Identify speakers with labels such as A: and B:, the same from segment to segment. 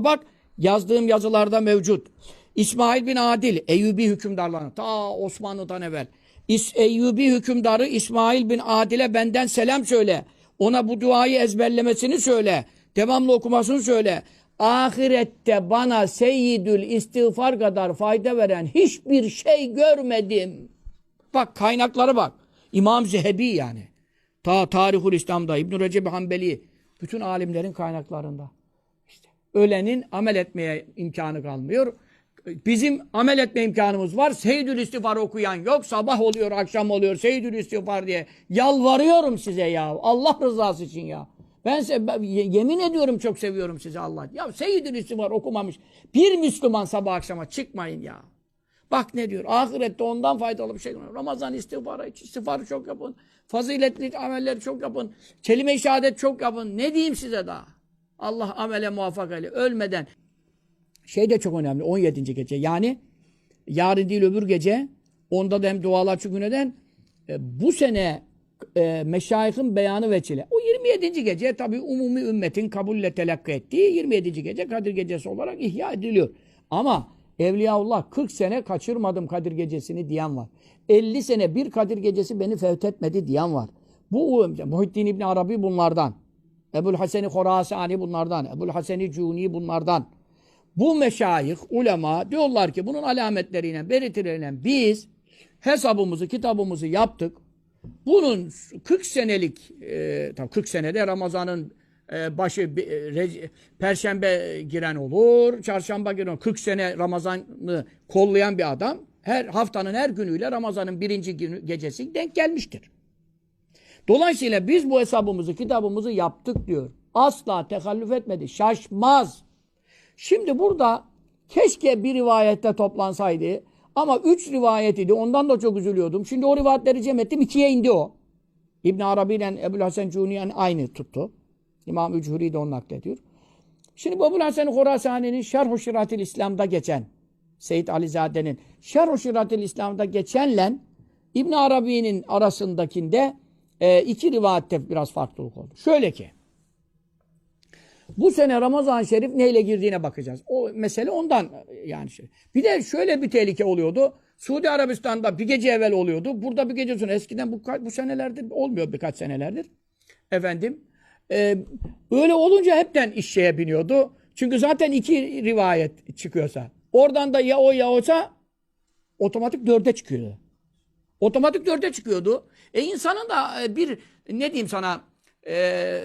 A: Bak yazdığım yazılarda mevcut. İsmail bin Adil, Eyyubi hükümdarlarına ta Osmanlı'dan evvel. İs Eyyubi hükümdarı İsmail bin Adil'e benden selam söyle. Ona bu duayı ezberlemesini söyle. Devamlı okumasını söyle. Ahirette bana seyyidül istiğfar kadar fayda veren hiçbir şey görmedim. Bak kaynaklara bak. İmam Zehebi yani. Ta Tarihul İslam'da İbn Recep Hanbeli bütün alimlerin kaynaklarında. Ölenin amel etmeye imkanı kalmıyor. Bizim amel etme imkanımız var. Seyyidül İstiğfar okuyan yok. Sabah oluyor, akşam oluyor. Seyyidül İstiğfar diye. Yalvarıyorum size ya. Allah rızası için ya. Ben, yemin ediyorum çok seviyorum sizi Allah. Ya Seyyidül İstiğfar okumamış. Bir Müslüman sabah akşama çıkmayın ya. Bak ne diyor. Ahirette ondan faydalı bir şey. Ramazan istiğfarı, istiğfarı çok yapın. Faziletli amelleri çok yapın. Kelime-i şehadet çok yapın. Ne diyeyim size daha? Allah amele muvaffak eyle. Ölmeden. Şey de çok önemli. 17. gece. Yani yarın değil öbür gece. Onda da hem dualar çünkü neden? E, bu sene e, meşayihin beyanı veçile. O 27. gece tabi umumi ümmetin kabulle telakki ettiği 27. gece Kadir Gecesi olarak ihya ediliyor. Ama Evliyaullah 40 sene kaçırmadım Kadir Gecesi'ni diyen var. 50 sene bir Kadir Gecesi beni fevtetmedi diyen var. Bu Muhittin İbni Arabi bunlardan. Ebul Haseni Horasani bunlardan. Ebul Haseni Cuni bunlardan. Bu meşayih, ulema diyorlar ki bunun alametleriyle, belirtileriyle biz hesabımızı, kitabımızı yaptık. Bunun 40 senelik, e, tabii 40 senede Ramazan'ın e, başı e, Perşembe giren olur, çarşamba giren olur. 40 sene Ramazan'ı kollayan bir adam her haftanın her günüyle Ramazan'ın birinci günü, gecesi denk gelmiştir. Dolayısıyla biz bu hesabımızı, kitabımızı yaptık diyor. Asla tekallüf etmedi. Şaşmaz. Şimdi burada keşke bir rivayette toplansaydı ama üç rivayet idi. Ondan da çok üzülüyordum. Şimdi o rivayetleri cem ettim. ikiye indi o. İbn Arabi ile Ebu'l Hasan Cuniyen aynı tuttu. İmam Üchuri de onu naklediyor. Şimdi bu Ebu'l Hasan Horasani'nin Şerh-ü Şiratil İslam'da geçen Seyyid Alizade'nin Şerh-ü Şiratil İslam'da geçenle İbn Arabi'nin arasındakinde e, iki rivayette biraz farklılık oldu. Şöyle ki bu sene Ramazan-ı Şerif neyle girdiğine bakacağız. O mesele ondan yani şey. Bir de şöyle bir tehlike oluyordu. Suudi Arabistan'da bir gece evvel oluyordu. Burada bir gece sonra eskiden bu, bu senelerde olmuyor birkaç senelerdir. Efendim. e, öyle olunca hepten iş şeye biniyordu. Çünkü zaten iki rivayet çıkıyorsa. Oradan da ya o ya oysa otomatik dörde çıkıyordu. Otomatik dörde çıkıyordu. E insanın da e, bir ne diyeyim sana e,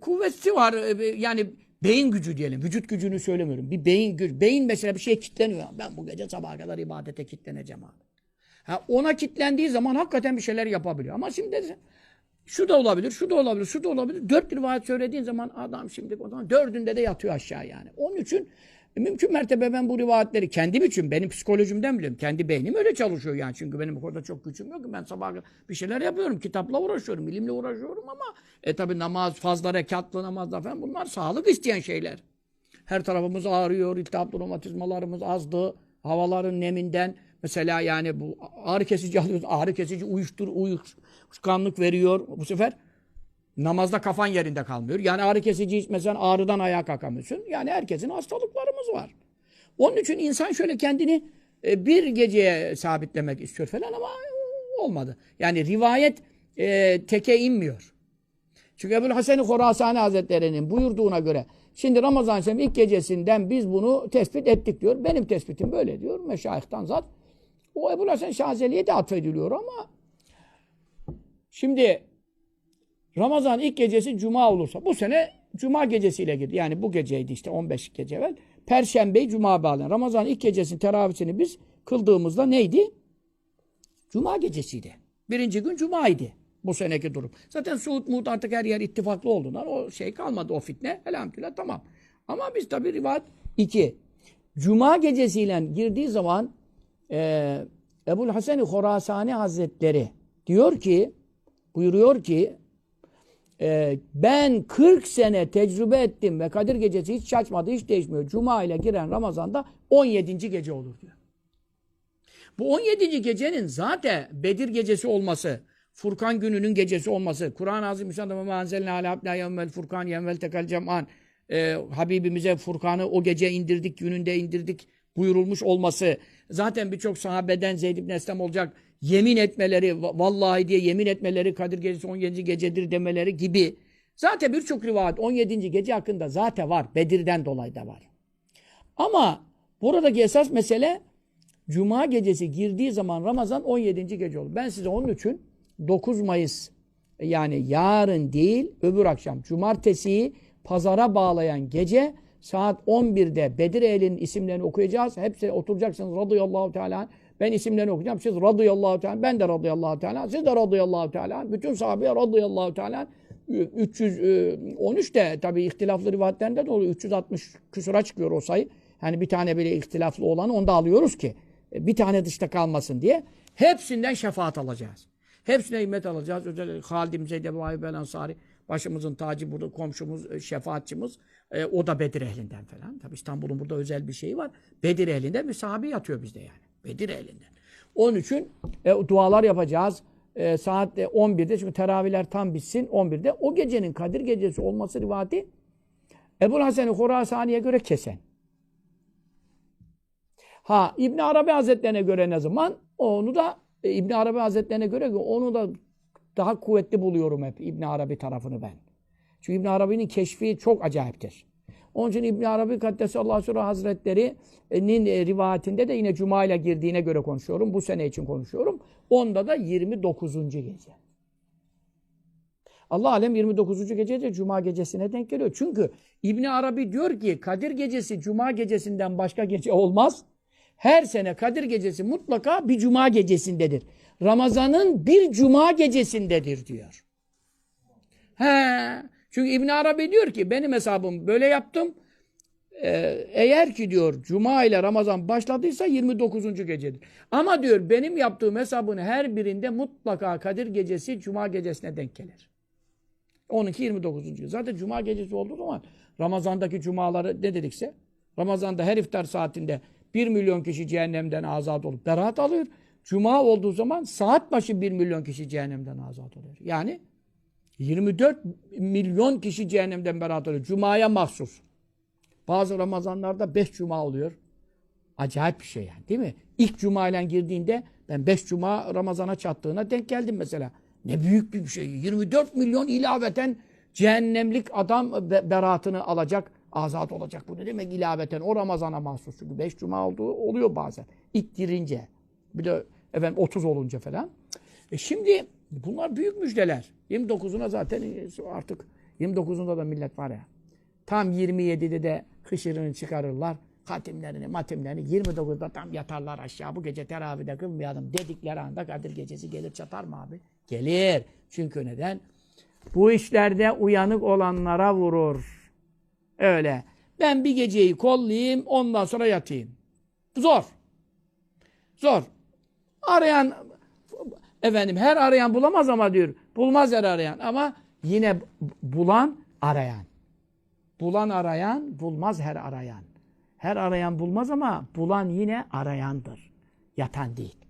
A: kuvveti var. E, Yani beyin gücü diyelim. Vücut gücünü söylemiyorum. Bir beyin gücü. Beyin mesela bir şeye kitleniyor. Ben bu gece sabaha kadar ibadete kitleneceğim abi. Ha, ona kitlendiği zaman hakikaten bir şeyler yapabiliyor. Ama şimdi şu da olabilir, şu da olabilir, şu da olabilir. Dört rivayet söylediğin zaman adam şimdi o zaman dördünde de yatıyor aşağı yani. Onun için e, mümkün mertebe ben bu rivayetleri kendim için, benim psikolojimden biliyorum. Kendi beynim öyle çalışıyor yani. Çünkü benim konuda çok gücüm yok. Ben sabah bir şeyler yapıyorum. Kitapla uğraşıyorum, ilimle uğraşıyorum ama e tabi namaz, fazla rekatlı namazlar falan bunlar sağlık isteyen şeyler. Her tarafımız ağrıyor, iltihaplı romatizmalarımız azdı. Havaların neminden mesela yani bu ağrı kesici alıyoruz. Ağrı kesici uyuştur, uyuşkanlık veriyor. Bu sefer namazda kafan yerinde kalmıyor. Yani ağrı kesici içmesen ağrıdan ayağa kalkamıyorsun. Yani herkesin hastalıklarımız var. Onun için insan şöyle kendini e, bir geceye sabitlemek istiyor falan ama olmadı. Yani rivayet e, teke inmiyor. Çünkü Ebu'l Hasan-ı Horasani Hazretleri'nin buyurduğuna göre şimdi Ramazan Şerif ilk gecesinden biz bunu tespit ettik diyor. Benim tespitim böyle diyor. Meşayihtan zat. O Ebu'l Hasan Şazeli'ye de atfediliyor ama şimdi Ramazan ilk gecesi Cuma olursa bu sene Cuma gecesiyle girdi. Yani bu geceydi işte 15 gece evvel. Perşembeyi Cuma bağlayan. Ramazan ilk gecesinin teravisini biz kıldığımızda neydi? Cuma gecesiydi. Birinci gün Cuma'ydı. Bu seneki durum. Zaten Suud Muğd artık her yer ittifaklı olduğundan o şey kalmadı o fitne. Elhamdülillah tamam. Ama biz tabi rivayet iki. Cuma gecesiyle girdiği zaman e, Ebu'l Hasan-ı Horasani Hazretleri diyor ki buyuruyor ki e, ben 40 sene tecrübe ettim ve Kadir Gecesi hiç şaşmadı, hiç değişmiyor. Cuma ile giren Ramazan'da 17. gece olur diyor. Bu 17. gecenin zaten Bedir gecesi olması, Furkan gününün gecesi olması, Kur'an-ı Azimüşşan'da ve menzelne ala abna yevmel furkan yevmel tekel cem'an e, Habibimize Furkan'ı o gece indirdik, gününde indirdik buyurulmuş olması. Zaten birçok sahabeden Zeyd ibn Eslem olacak yemin etmeleri, va- vallahi diye yemin etmeleri, Kadir Gecesi 17. gecedir demeleri gibi. Zaten birçok rivayet 17. gece hakkında zaten var. Bedir'den dolayı da var. Ama buradaki esas mesele Cuma gecesi girdiği zaman Ramazan 17. gece olur. Ben size onun için 9 Mayıs yani yarın değil öbür akşam cumartesiyi pazara bağlayan gece saat 11'de Bedir ehlinin isimlerini okuyacağız. Hepsi oturacaksınız radıyallahu teala. Ben isimlerini okuyacağım. Siz radıyallahu teala. Ben de radıyallahu teala. Siz de radıyallahu teala. Bütün sahabeye radıyallahu teala. 313 de tabii ihtilaflı rivayetlerinde de oluyor. 360 küsura çıkıyor o sayı. Yani bir tane bile ihtilaflı olanı onu da alıyoruz ki e, bir tane dışta kalmasın diye. Hepsinden şefaat alacağız. Hepsine himmet alacağız. Özellikle Halid Zeyd Ebu Ayyub el Ansari başımızın tacı burada komşumuz, e, şefaatçimiz. E, o da Bedir ehlinden falan. Tabii İstanbul'un burada özel bir şeyi var. Bedir ehlinden bir sahabe yatıyor bizde yani. Bedir ehlinden. Onun için e, dualar yapacağız. E, saat e, 11'de çünkü teravihler tam bitsin 11'de. O gecenin Kadir gecesi olması rivati Ebu Hasan-ı Horasani'ye göre kesen. Ha İbn Arabi Hazretlerine göre ne zaman? Onu da e, İbn Arabi Hazretlerine göre onu da daha kuvvetli buluyorum hep İbn Arabi tarafını ben. Çünkü İbn Arabi'nin keşfi çok acayiptir. Onun için İbn Arabi Kaddesallahu Sura Hazretleri'nin e, rivayetinde de yine Cuma ile girdiğine göre konuşuyorum. Bu sene için konuşuyorum. Onda da 29. gece. Allah alem 29. gece de Cuma gecesine denk geliyor. Çünkü İbn Arabi diyor ki Kadir gecesi Cuma gecesinden başka gece olmaz. Her sene Kadir gecesi mutlaka bir Cuma gecesindedir. Ramazan'ın bir Cuma gecesindedir diyor. He. Çünkü İbn Arabi diyor ki benim hesabım böyle yaptım. Ee, eğer ki diyor Cuma ile Ramazan başladıysa 29. gecedir. Ama diyor benim yaptığım hesabın her birinde mutlaka Kadir gecesi Cuma gecesine denk gelir. 12 29. Zaten Cuma gecesi olduğu zaman Ramazan'daki cumaları ne dedikse Ramazan'da her iftar saatinde 1 milyon kişi cehennemden azat olup beraat alıyor. Cuma olduğu zaman saat başı 1 milyon kişi cehennemden azat oluyor. Yani 24 milyon kişi cehennemden beraat oluyor. Cuma'ya mahsus. Bazı Ramazanlarda 5 cuma oluyor. Acayip bir şey yani değil mi? İlk cuma ile girdiğinde ben 5 cuma Ramazan'a çattığına denk geldim mesela. Ne büyük bir şey. 24 milyon ilaveten cehennemlik adam be- beratını alacak, azat olacak. Bu ne demek ilaveten? O Ramazan'a mahsus. Çünkü 5 cuma olduğu oluyor bazen. İlk girince. Bir de efendim 30 olunca falan. E şimdi bunlar büyük müjdeler. 29'una zaten artık 29'unda da millet var ya. Tam 27'de de hışırını çıkarırlar. Hatimlerini, matimlerini 29'da tam yatarlar aşağı. Bu gece teravihde kılmayalım dedikleri anda Kadir gecesi gelir çatar mı abi? Gelir. Çünkü neden? Bu işlerde uyanık olanlara vurur. Öyle. Ben bir geceyi kollayayım ondan sonra yatayım. Zor. Zor. Arayan efendim her arayan bulamaz ama diyor. Bulmaz her arayan ama yine bulan arayan. Bulan arayan, bulmaz her arayan. Her arayan bulmaz ama bulan yine arayandır. Yatan değil.